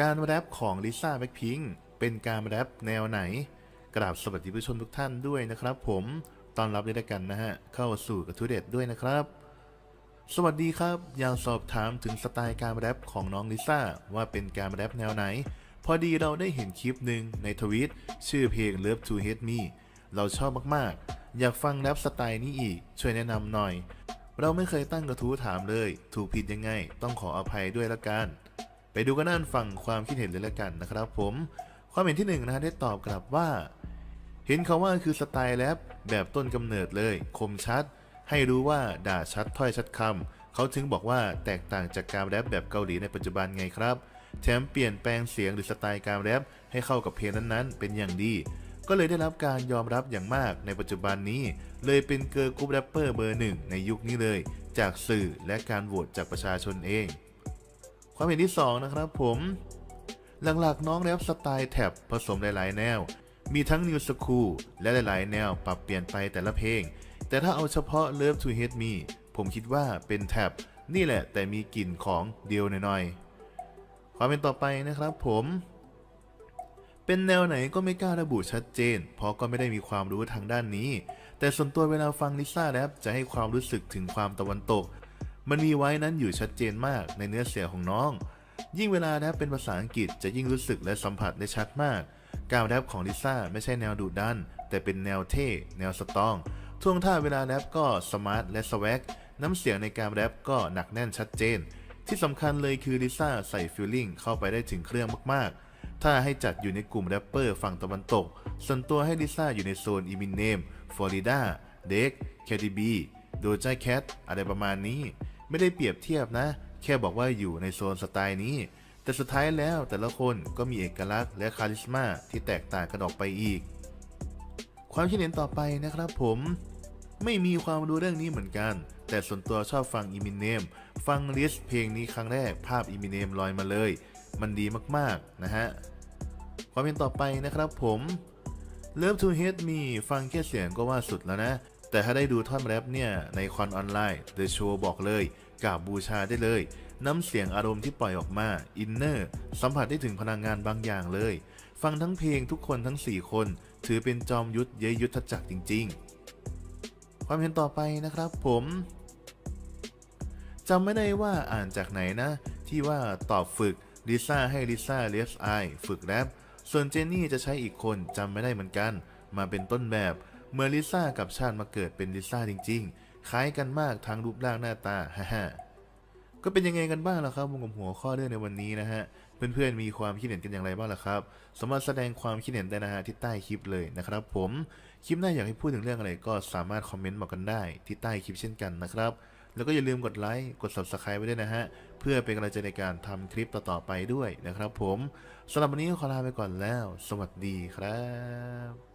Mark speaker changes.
Speaker 1: การแรปของลิซ่าแบ็คพิงเป็นการแรปแนวไหน กราบสวัสดีผู้ชมทุกท่านด้วยนะครับผมตอนรับด้วยกันนะฮะ เข้าสู่กระทูเด็ดด้วยนะครับ สวัสดีครับ อยากสอบถามถึงสไตล์การแรปของน้องลิซ่าว่าเป็นการแรปแนวไหน พอดีเราได้เห็นคลิปหนึ่งในทวิตชื่อเพลง Love to Hate Me เราชอบมากๆ อยากฟังแรปสไตล์นี้อีก ช่วยแนะนำหน่อย เราไม่เคยตั้งกระทู้ถามเลย ถูกผิดยังไง ต้องขออภัยด้วยละกัน ไปดูกันนั่นฟังความคิดเห็นเลยละกันนะครับผมความเห็นที่หนึ่งนะฮะได้ตอบกลับว่า เห็นเขาว่าคือสไตล์แรปแบบต้นกำเนิดเลย คมชัด ให้รู้ว่าด่าชัดถ้อยชัดคำเขาถึงบอกว่าแตกต่างจากการแรปแบบเกาหลีในปัจจุบันไงครับ แถมเปลี่ยนแปลงเสียงหรือสไตล์การแรปให้เข้ากับเพลงนั้นๆ เป็นอย่างดี ก็เลยได้รับการยอมรับอย่างมากในปัจจุบันนี้ เลยเป็นเกิร์ลกรุ๊ปแรปเปอร์เบอร์หนึ่งในยุคนี้เลย จากสื่อและการโหวตจากประชาชนเอง ความเห็นที่สองนะครับผมหลักๆน้องแรปสไตล์แท็บผสมหลายๆ แนว มีทั้งนิวสคูลและหลายๆ แนวปรับเปลี่ยนไปแต่ละเพลง แต่ถ้าเอาเฉพาะ Love to Hate Me ผมคิดว่าเป็นแท็บนี่แหละแต่มีกลิ่นของเดียวหน่อยๆ ความเป็นต่อไปนะครับผม เป็นแนวไหนก็ไม่กล้าระบุชัดเจน เพราะก็ไม่ได้มีความรู้ทางด้านนี้ แต่ส่วนตัวเวลาฟังลิซ่าแรปจะให้ความรู้สึกถึงความตะวันตก มันมีไว้นั้นอยู่ชัดเจนมากในเนื้อเสียงของน้อง ยิ่งเวลาแรปเป็นภาษาอังกฤษจะยิ่งรู้สึกและสัมผัสได้ชัดมาก การแรปของลิซ่าไม่ใช่แนวดุดัน แต่เป็นแนวเท่ แนวสตรองท่วงท่าเวลาแรปก็สมาร์ทและสวักน้ำเสียงในการแรปก็หนักแน่นชัดเจน ที่สำคัญเลยคือลิซ่าใส่ฟิลลิ่งเข้าไปได้ถึงเครื่องมากๆ ถ้าให้จัดอยู่ในกลุ่มแรปเปอร์ฝั่งตะวันตก ส่วนตัวให้ลิซ่าอยู่ในโซนอิมินเนมฟลอริดาเด็กแคดิบีโดจาแคทอะไรประมาณนี้ ไม่ได้เปรียบเทียบนะ แค่บอกว่าอยู่ในโซนสไตล์นี้ แต่สุดท้ายแล้วแต่ละคนก็มีเอกลักษณ์และคาลิสมาที่แตกต่างกันออกไปอีก ความคิดเห็นต่อไปนะครับผมไม่มีความรู้เรื่องนี้เหมือนกัน แต่ส่วนตัวชอบฟังอิมิเนม ฟังลิสเพลงนี้ครั้งแรกภาพอิมิเนมลอยมาเลย มันดีมากๆนะฮะ ความเห็นต่อไปนะครับผม Love to Hate Me ฟังแค่เสียงก็ว่าสุดแล้วนะ แต่ถ้าได้ดูท่อนแรปเนี่ย ในคอนออนไลน์ The Show บอกเลยกราบบูชาได้เลย น้ำเสียงอารมณ์ที่ปล่อยออกมา อินเนอร์ สัมผัสได้ถึงพลังงานบางอย่างเลย ฟังทั้งเพลงทุกคนทั้ง 4 คน ถือเป็นจอมยุทธเยยยุทธจักรจริง ๆ ความเห็นต่อไปนะครับผมจำไม่ได้ว่าอ่านจากไหนนะ ที่ว่าตอบฝึกลิซ่าให้ลิซ่าเลฟไอฝึกแรปส่วนเจนนี่จะใช้อีกคนจำไม่ได้เหมือนกัน มาเป็นต้นแบบ เมื่อลิซ่ากับชาติมาเกิดเป็นลิซ่าจริง ๆ คล้ายกันมากทั้งรูปร่างหน้าตาฮ่าฮ่าก็เป็นยังไงกันบ้างล่ะครับวงกับหัวข้อเรื่องในวันนี้นะฮะ เพื่อนๆมีความคิดเห็นกันอย่างไรบ้างล่ะครับ สามารถแสดงความคิดเห็นได้นะฮะที่ใต้คลิปเลยนะครับ ผม คลิปหน้าอยากให้พูดถึงเรื่องอะไรก็สามารถคอมเมนต์บอกกันได้ที่ใต้คลิปเช่นกันนะครับ แล้วก็อย่าลืมกดไลค์ กด subscribe ไว้ด้วยนะฮะ เพื่อเป็นกำลังใจในการทำคลิปต่อๆไปด้วยนะครับ ผมสำหรับวันนี้ขอลาไปก่อนแล้ว สวัสดีครับ